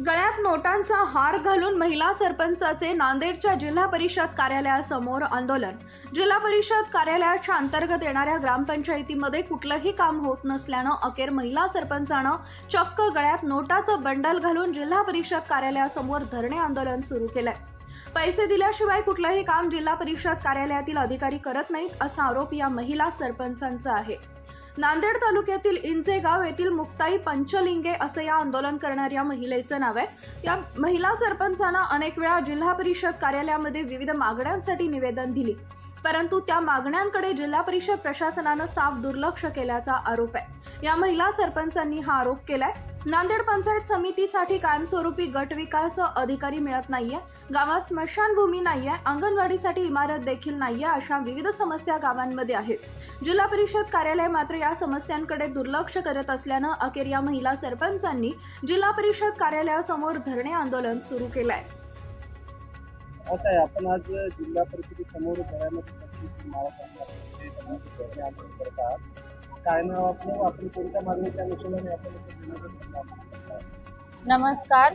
गळ्यात नोटांचा हार घालून महिला सरपंचाचे नांदेडच्या जिल्हा परिषद कार्यालयासमोर आंदोलन. जिल्हा परिषद कार्यालयाच्या अंतर्गत येणाऱ्या ग्रामपंचायतीमध्ये कुठलंही काम होत नसल्यानं अखेर महिला सरपंचानं चक्क गळ्यात नोटाचं बंडल घालून जिल्हा परिषद कार्यालयासमोर धरणे आंदोलन सुरू केलंय. पैसे दिल्याशिवाय कुठलंही काम जिल्हा परिषद कार्यालयातील अधिकारी करत नाहीत असा आरोप या महिला सरपंचांचा आहे. नांदेड तालुक्यातील इंजेगाव येथील मुक्ताई पंचलिंगे असं या आंदोलन करणाऱ्या महिलेचं नाव आहे. या महिला सरपंचांना अनेक वेळा जिल्हा परिषद कार्यालयामध्ये विविध मागण्यांसाठी निवेदन दिली. परंतु त्या मागण्यांकडे जिल्हा परिषद प्रशासनानं साफ दुर्लक्ष केल्याचा आरोप आहे. या महिला सरपंचांनी हा आरोप केलाय. नांदेड पंचायत समितीसाठी कायमस्वरूपी गट विकास अधिकारी मिळत नाहीये. गावात स्मशानभूमी नाहीये. अंगणवाडीसाठी इमारत देखील नाहीये अशा विविध समस्या गावांमध्ये आहेत. जिल्हा परिषद कार्यालय मात्र या समस्यांकडे दुर्लक्ष करत असल्यानं अखेर या महिला सरपंचांनी जिल्हा परिषद कार्यालयासमोर धरणे आंदोलन सुरू केलंय. असं आहे आपण आज जिल्हा परिषदेसमोर घरामध्ये आंदोलन करत आहात. काय नाव आपलं? आपण कोणत्या मागणीच्या अनुषंगाने आपण नमस्कार.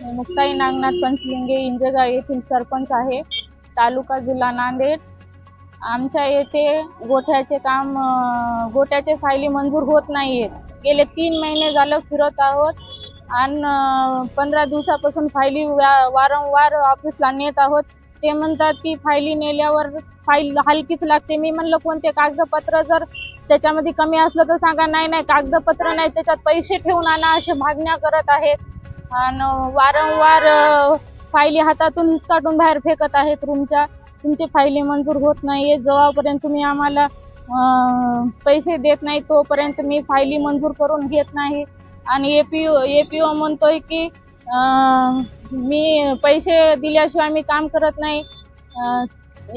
मी मुक्ताई नागनाथ पंचलिंगे इंजेगाव येथील सरपंच आहे. तालुका जिल्हा नांदेड. आमच्या येथे गोठ्याचे काम अं, गोठ्याचे फायली मंजूर होत नाही आहेत गेले तीन महिने झालं फिरत आहोत. आणि पंधरा दिवसापासून फायली वा- वारंवार ऑफिसला नेत आहोत. ते म्हणतात की फायली नेल्यावर फाईल हलकीच लागते. मी म्हणलं कोणते कागदपत्र? जर त्याच्यामध्ये कमी असलं तर सांगा. नाही नाही कागदपत्र नाही. त्याच्यात पैसे ठेवून आणा असे मागण्या करत आहेत. आणि वारंवार फायली हातातून हिसकाटून बाहेर फेकत आहेत रूमच्या. तुमची फायली मंजूर होत नाहीये. जेव्हापर्यंत तुम्ही आम्हाला पैसे देत नाही. तोपर्यंत मी फायली मंजूर करून घेत नाही. आणि एपीओ एपीओ म्हणतोय की मी पैसे दिल्याशिवाय मी काम करत नाही.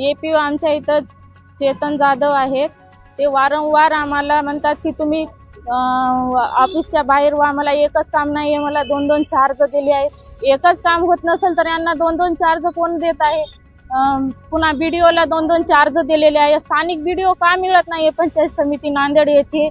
एपीओ आमच्या इथं चेतन जाधव आहेत ते वारंवार आम्हाला म्हणतात की तुम्ही ऑफिसच्या बाहेर वा मला एकच काम नाही आहे मला दोन दोन चार्ज दिले आहे. एकच काम होत नसेल तर यांना दोन दोन चार्ज कोण देत आहे? अं, पुन्हा बीडीओला दोन दोन चार्ज दिलेले आहे. स्थानिक बीडीओ का मिळत नाही पंचायत समिती नांदेड येथे.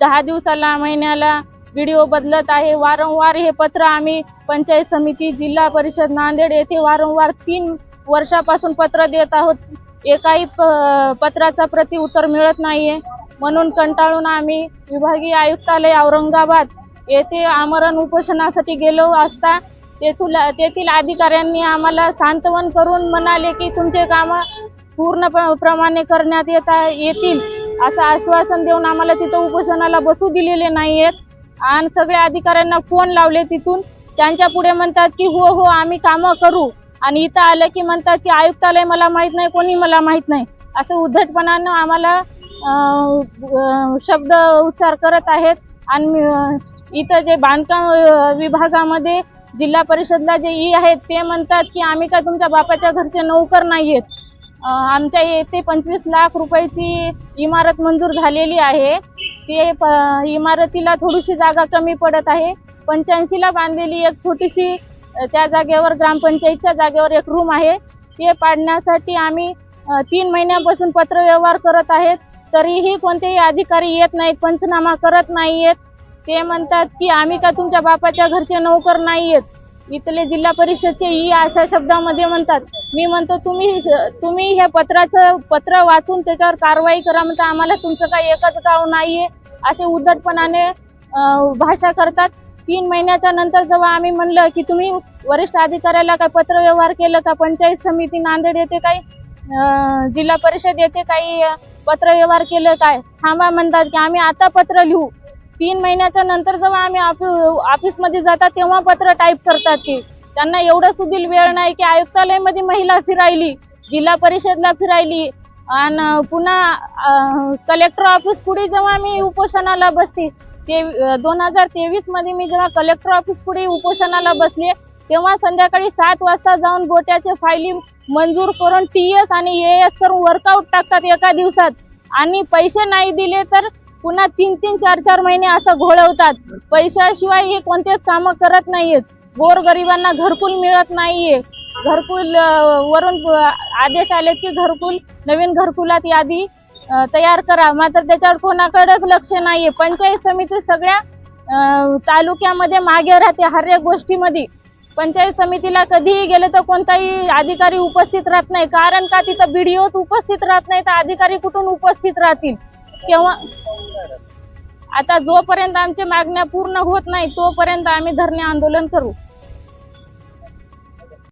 दहा दिवसाला महिन्याला व्हिडिओ बदलत आहे. वारंवार हे पत्र आम्ही पंचायत समिती जिल्हा परिषद नांदेड येथे वारंवार तीन वर्षापासून पत्र देत आहोत. एकाही प- पत्राचा प्रति उत्तर मिळत नाहीये. म्हणून कंटाळून आम्ही विभागीय आयुक्तालय औरंगाबाद येथे आमरण उपोषणासाठी गेलो असता तेथील तेथील अधिकाऱ्यांनी आम्हाला सांत्वन करून म्हणाले की तुमचे कामं पूर्ण प- प्रमाणे करण्यात येत येतील. असं आश्वासन देऊन आम्हाला तिथं उपोषणाला बसू दिलेले नाही आहेत आणि सगळ्या अधिकाऱ्यांना फोन लावले तिथून. त्यांच्या पुढे म्हणतात की हो हो आम्ही कामं करू. आणि इथं आलं की म्हणतात की आयुक्तालय मला माहीत नाही कोणी मला माहीत नाही. असं उद्धटपणानं आम्हाला शब्द उच्चार करत आहेत. आणि इथं जे बांधकाम विभागामध्ये जिल्हा परिषदला जे ई आहेत ते म्हणतात की आम्ही काय तुमच्या बापाच्या घरचे नोकर नाही आहेत आमच्या येथे पंचवीस लाख रुपयाची इमारत मंजूर झालेली आहे. ते प इमारतीला थोडीशी जागा कमी पडत आहे. पंच्याऐंशीला बांधलेली एक छोटीशी त्या जागेवर ग्रामपंचायतच्या जागेवर एक रूम आहे. ते पाडण्यासाठी आम्ही तीन महिन्यापासून पत्रव्यवहार करत आहेत. तरीही कोणतेही अधिकारी येत नाहीत पंचनामा करत नाही आहेत ते म्हणतात की आम्ही का तुमच्या बापाच्या घरचे नोकर नाही आहेत इथले जिल्हा परिषदचे ई अशा शब्दामध्ये म्हणतात. मी म्हणतो तुम्ही तुम्ही हे पत्राचं पत्र वाचून त्याच्यावर कारवाई करा म्हणता आम्हाला तुमचं काही एकच गाव नाहीये. असे उद्धटपणाने भाषा करतात. तीन महिन्याच्या नंतर जेव्हा आम्ही म्हणलं की तुम्ही वरिष्ठ अधिकाऱ्याला काय पत्रव्यवहार केलं का? पंचायत समिती नांदेड येथे काही? जिल्हा परिषद येथे काही पत्रव्यवहार केलं काय? थांबा म्हणतात की आम्ही आता पत्र लिहू. तीन महिन्याच्या नंतर जेव्हा आम्ही ऑफिसमध्ये जातात तेव्हा पत्र टाईप करतात ते त्यांना एवढं सुधील वेळ नाही की आयुक्तालयमध्ये महिला फिरायली जिल्हा परिषदला फिरायली आणि पुन्हा कलेक्टर ऑफिस पुढे जेव्हा मी उपोषणाला बसते ते दोन हजार तेवीसमध्ये मी जेव्हा कलेक्टर ऑफिस पुढे उपोषणाला बसले तेव्हा संध्याकाळी सात वाजता जाऊन गोट्याचे फायली मंजूर करून टी एस आणि ए एस करून वर्कआउट टाकतात एका दिवसात. आणि पैसे नाही दिले तर पुन्हा तीन तीन चार चार महिने असं घोळवतात. पैशाशिवाय हे कोणतेच कामं करत नाहीयेत. गोरगरिबांना घरकुल मिळत नाहीये. घरकुल वरून आदेश आले की घरकुल नवीन घरकुलात यादी तयार करा. मात्र त्याच्यावर कोणाकडेच लक्ष नाहीये. पंचायत समिती सगळ्या तालुक्यामध्ये मागे राहते हर एक गोष्टीमध्ये. पंचायत समितीला कधीही गेले तर कोणताही अधिकारी उपस्थित राहत नाही. कारण का? तिथं बीडीओ उपस्थित राहत नाही तर अधिकारी कुठून उपस्थित राहतील? तेव्हा आता जोपर्यंत आमच्या मागण्या पूर्ण होत नाही तोपर्यंत आम्ही धरणे आंदोलन करू.